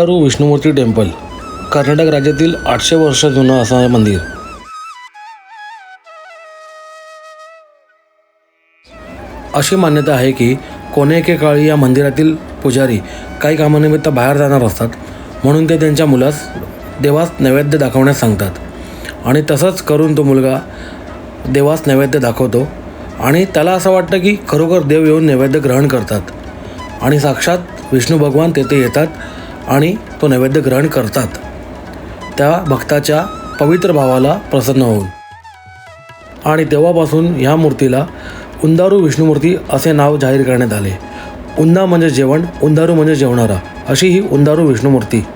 उंदारू Vishnumurthy temple Karnataka राज्यातील आठशे वर्ष जुनं असं हे मंदिर. अशी मान्यता आहे की कोणे एके काळी या मंदिरातील पुजारी काही कामानिमित्त बाहेर जाणार असतात म्हणून ते त्यांच्या मुलास देवास नैवेद्य दाखवण्यास सांगतात. आणि तसंच करून तो मुलगा देवास नैवेद्य दाखवतो आणि त्याला असं वाटतं की खरोखर देव येऊन नैवेद्य ग्रहण करतात. आणि साक्षात विष्णू भगवान तेथे येतात आणि तो नैवेद्य ग्रहण करतात. त्या भक्ताच्या पवित्र भावाला प्रसन्न होऊन. आणि तेव्हापासून ह्या मूर्तीला उंदारू विष्णुमूर्ती असे नाव जाहीर करण्यात आले. उंदा म्हणजे जेवण उंदारू म्हणजे जेवणारा अशी ही उंदारू विष्णुमूर्ती.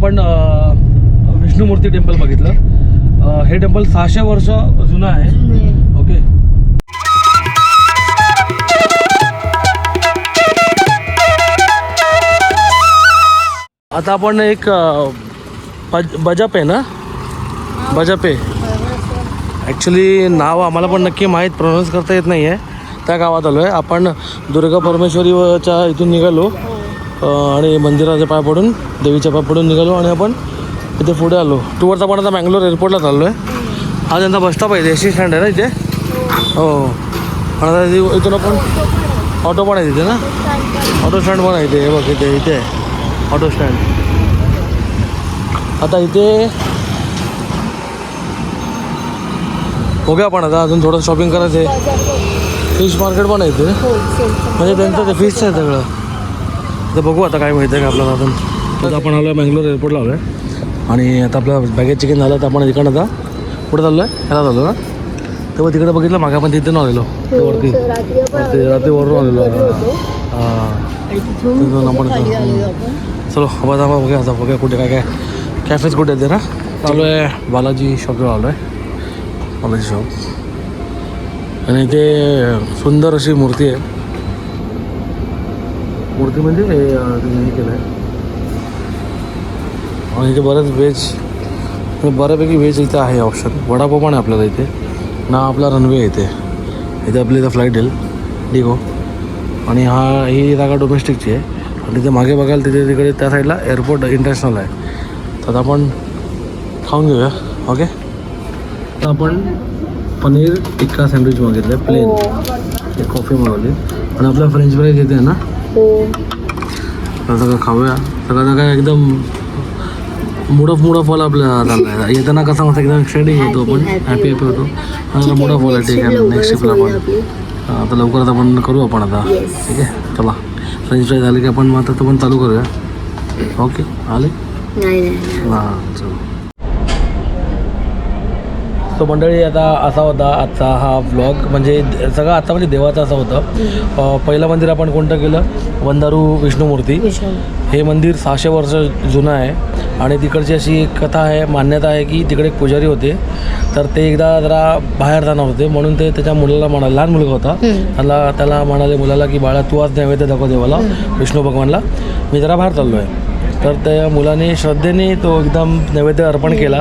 आपण विष्णुमूर्ती टेम्पल बघितलं. हे टेम्पल सहाशे वर्ष जुनं आहे. ओके. आता आपण एक बजाप आहे ना? बजाप आहे. ॲक्च्युली नाव आम्हाला पण नक्की माहीत प्रोनाऊन्स करता येत नाही आहे त्या गावात आलो आहे आपण दुर्गा परमेश्वरीच्या इथून निघालो. आणि मंदिराचे पाय पडून देवीच्या पाय पडून निघालो आणि आपण इथे पुढे आलो. टूवरचा आपण आता मँगलोर एअरपोर्टला चाललो आहे हा त्यांचा बस स्टॉप आहे एस टी स्टँड आहे ना इथे? हो. आणि आता इथे- इथून आपण ऑटो पण आहे तिथे ना? ऑटो स्टँड पण आहे इथे. हे बघ इथे इथे आहे. ऑटो स्टँड आता इथे बघूया आपण आता अजून थोडं शॉपिंग करायचं आहे फिश मार्केट पण आहे इथे. म्हणजे त्यांचं ते फिशचं आहे सगळं. तर बघू आता काय माहिती आहे का आपल्याला अजून आता आपण आलो आहे बँगलोर एअरपोर्टला आलो आहे आणि आता आपलं बॅगेज चिकन झालं तर आपण इकडनं आता कुठं चाललो आहे ह्याला चाललो ना? तेव्हा तिकडे बघितलं मागे आपण तिथे आलेलो. ते वरती. वरती रात्री वरून आलेलो. हां. आपण चलो अब आता बघूया आता बघूया कुठे काय काय कॅफेज कुठे आहेत ते ना? चालू आहे बालाजी शॉपला आलो आहे बालाजी शॉप आणि इथे सुंदर अशी मूर्ती आहे. मूर्ती म्हणजे हे हे केलं आहे आणि इथे बरेच व्हेज म्हणजे बऱ्यापैकी व्हेज इथे आहे ऑप्शन वडापाव पण आहे आपल्याला इथे. ना आपला रनवे आहे इथे. इथे आपली इथं फ्लाईट येईल. डिगो आणि हा ही जागा डोमेस्टिकची आहे. आणि तिथे मागे बघाल तिथे तिकडे त्या साईडला एअरपोर्ट इंटरनॅशनल आहे. तर आता आपण खाऊन घेऊया. ओके तर आपण पनीर टिक्का सँडविच मागितलं आहे प्लेन एक कॉफी मागवली. आणि आपला फ्रेंच फ्राईज येते ना तर सगळं खाऊया. सगळं काय एकदम मूड ऑफ मूड ऑफ वाला आपला चाललाय येताना कसा मस्त एकदम एक्साइटिंग होतो आपण. हॅपी हॅपी होतो. मूड ऑफ वाला ठीक आहे नेक्स्ट ट्रिपला आपण. हा, आता लवकरच आपण करू आपण आता. ठीक आहे चला. फ्रेंच फ्राय झाले की आपण मग आता तो पण चालू करूया. ओके आले? हां चलो. तो मंडळी आता असा होता आजचा हा व्लॉग म्हणजे सगळा आजचा म्हणजे देवाचा असा होता. पहिलं मंदिर आपण कोणतं केलं? वंदारू विष्णुमूर्ती. विष्णू हे मंदिर सहाशे वर्ष जुनं आहे. आणि तिकडची अशी एक कथा आहे मान्यता आहे की तिकडे एक पुजारी होते. तर ते एकदा जरा बाहेर जाणार होते. म्हणून ते त्याच्या मुलाला म्हणाले लहान मुलगा होता. त्याला त्याला म्हणाले मुलाला की बाळा तू आज नैवेद्य दाखव देवाला विष्णू भगवानला. मी जरा बाहेर चाललो आहे तर त्या मुलाने श्रद्धेने तो एकदम नैवेद्य अर्पण केला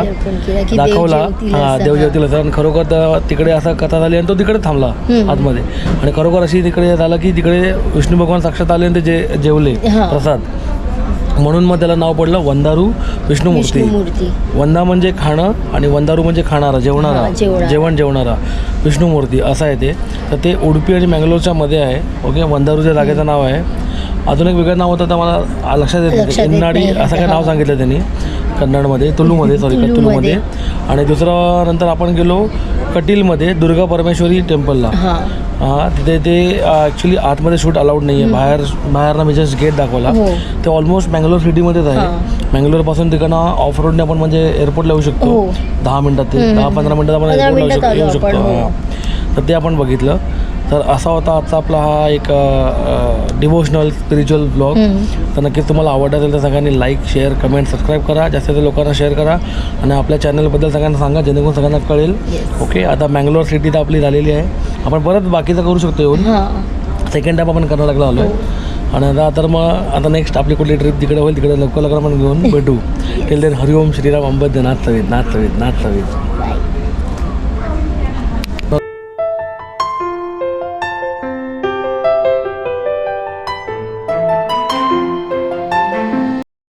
दाखवला. हा. देव जेवतील असं आणि खरोखर त्या- तिकडे असा कथा झाली आणि तो तिकडे थांबला. आतमध्ये. आणि खरोखर अशी तिकडे झालं की तिकडे विष्णू भगवान साक्षात आले आणि ते जे जेवले. प्रसाद. म्हणून मग त्याला नाव पडलं वंदारू विष्णुमूर्ती. विष्णू मूर्ती वंदा म्हणजे खाणं आणि वंदारू म्हणजे खाणारा जेवणारा. जेवणारा. जेवण जेवणारा. विष्णुमूर्ती असं आहे ते. तर ते उडुपी आणि मँगलोरच्या मध्ये आहे. ओके वंदारूच्या जागेचं नाव आहे अजून एक वेगळं नाव होतं तर मला लक्षात येत नाही नाही. असं काय नाव. सांगितलं त्यांनी कन्नडमध्ये तुलूमध्ये सॉरी तुलूमध्ये. तुलूमध्ये आणि दुसरं नंतर आपण गेलो कटीलमध्ये दुर्गा परमेश्वरी टेम्पलला हा तिथे ते ॲक्च्युली आतमध्ये शूट अलाउड नाही आहे बाहेर बाहेरनं मी जस्ट गेट दाखवला हो. ते ऑलमोस्ट मँगलोर सिटीमध्येच आहे. मँगलोरपासून तिकडनं ऑफ रोडने आपण म्हणजे एअरपोर्टला येऊ शकतो हो. दहा मिनिटात ते दहा पंधरा मिनिटात आपण एअरपोर्टला येऊ शकतो आपण, हो. हां. तर ते आपण बघितलं तर असा होता आजचा आपला हा एक डिवोशनल स्पिरिच्युअल ब्लॉग. तर नक्कीच तुम्हाला आवडत असेल तर सगळ्यांनी लाईक शेअर कमेंट सबस्क्राईब करा. जास्तीत जास्त लोकांना शेअर करा. आणि आपल्या चॅनलबद्दल सगळ्यांना सांगा जेणेकरून सगळ्यांना कळेल. ओके आता मँगलोर सिटी तर आपली झालेली आहे. आपण परत बाकीचं करू शकतो येऊन. हा. सेकंड टाइम आपण कर्नाटकला आलो आहे आणि आता तर मग आता नेक्स्ट आपली कुठली ट्रिप तिकडे होईल तिकडे लवकर लवकर आपण घेऊन भेटू. टिल देन हरिओम श्रीराम अंबद नाथ सवित नाथ सवित नाथ सवित. बाय